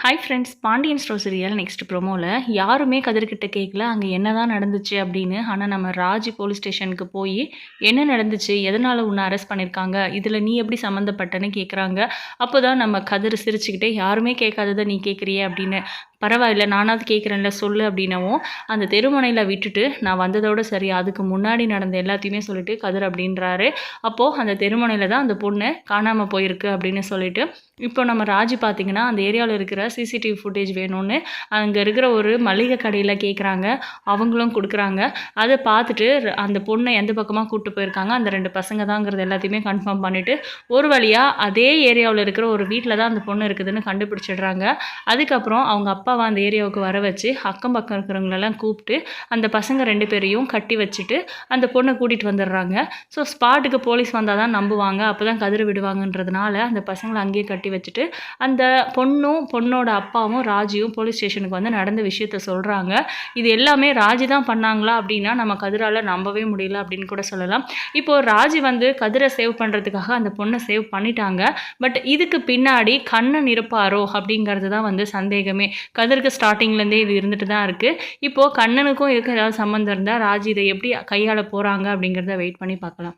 Hi friends Pandian store serial next ப்ரோமோவில் யாருமே கதிர்கிட்ட கேட்கல அங்கே என்ன தான் நடந்துச்சு அப்படின்னு. ஆனால் நம்ம ராஜி போலீஸ் ஸ்டேஷனுக்கு போய் என்ன நடந்துச்சு எதனால் உன்னை அரெஸ்ட் பண்ணியிருக்காங்க இதில் நீ எப்படி சம்மந்தப்பட்டன்னு கேட்குறாங்க அப்போ தான் நம்ம கதிர் சிரிச்சுக்கிட்டே யாருமே கேட்காததை நீ கேட்குறியே அப்படின்னு பரவாயில்ல நானாவது கேட்குறேன்ல சொல்லு அப்படின்னவும் அந்த தெருமனையில் விட்டுட்டு நான் வந்ததோட சரி அதுக்கு முன்னாடி நடந்த எல்லாத்தையுமே சொல்லிட்டு கதிர் அப்படின்றாரு. அப்போது அந்த தெருமனையில் தான் அந்த பொண்ணு காணாமல் போயிருக்கு அப்படின்னு சொல்லிட்டு இப்போ நம்ம ராஜி பார்த்தீங்கன்னா அந்த ஏரியாவில் இருக்கிற சிசிடிவி ஃபுட்டேஜ் வேணும்னு அங்கே இருக்கிற ஒரு மளிகை கடையில் கேட்குறாங்க அவங்களும் கொடுக்குறாங்க. அதை பார்த்துட்டு அந்த பொண்ணை எந்த பக்கமாக கூப்பிட்டு போயிருக்காங்க அந்த ரெண்டு பசங்க தாங்கிறது எல்லாத்தையுமே கன்ஃபார்ம் பண்ணிவிட்டு ஒரு வழியாக அதே ஏரியாவில் இருக்கிற ஒரு வீட்டில் தான் அந்த பொண்ணு இருக்குதுன்னு கண்டுபிடிச்சிடுறாங்க. அதுக்கப்புறம் அவங்க அப்பா அப்பாவை அந்த ஏரியாவுக்கு வர வச்சு அக்கம் பக்கம் இருக்கிறவங்களெல்லாம் கூப்பிட்டு அந்த பசங்க ரெண்டு பேரையும் கட்டி வச்சுட்டு அந்த பொண்ணை கூட்டிகிட்டு வந்துடுறாங்க. ஸோ ஸ்பாட்டுக்கு போலீஸ் வந்தால் தான் நம்புவாங்க. அப்போ தான் கதிர விடுவாங்கன்றதுனால அந்த பசங்களை அங்கேயே கட்டி வச்சுட்டு அந்த பொண்ணும் பொண்ணோட அப்பாவும் ராஜியும் போலீஸ் ஸ்டேஷனுக்கு வந்து நடந்த விஷயத்த சொல்கிறாங்க இது எல்லாமே ராஜி தான் பண்ணாங்களா அப்படின்னா நம்ம கதிரால் நம்பவே முடியல அப்படின்னு கூட சொல்லலாம். இப்போது ராஜி வந்து கதிரை சேவ் பண்ணுறதுக்காக அந்த பொண்ணை சேவ் பண்ணிட்டாங்க. பட் இதுக்கு பின்னாடி கண்ணன் இருப்பாரோ அப்படிங்கிறது தான் வந்து சந்தேகமே. கதிருக்கு ஸ்டார்டிங்லேருந்தே இது இருந்துட்டு தான் இருக்குது இப்போது கண்ணனுக்கும் இருக்க ஏதாவது சம்மந்தம் இருந்தால் ராஜி இதை எப்படி கையாள போகிறாங்க அப்படிங்கிறத வெயிட் பண்ணி பார்க்கலாம்.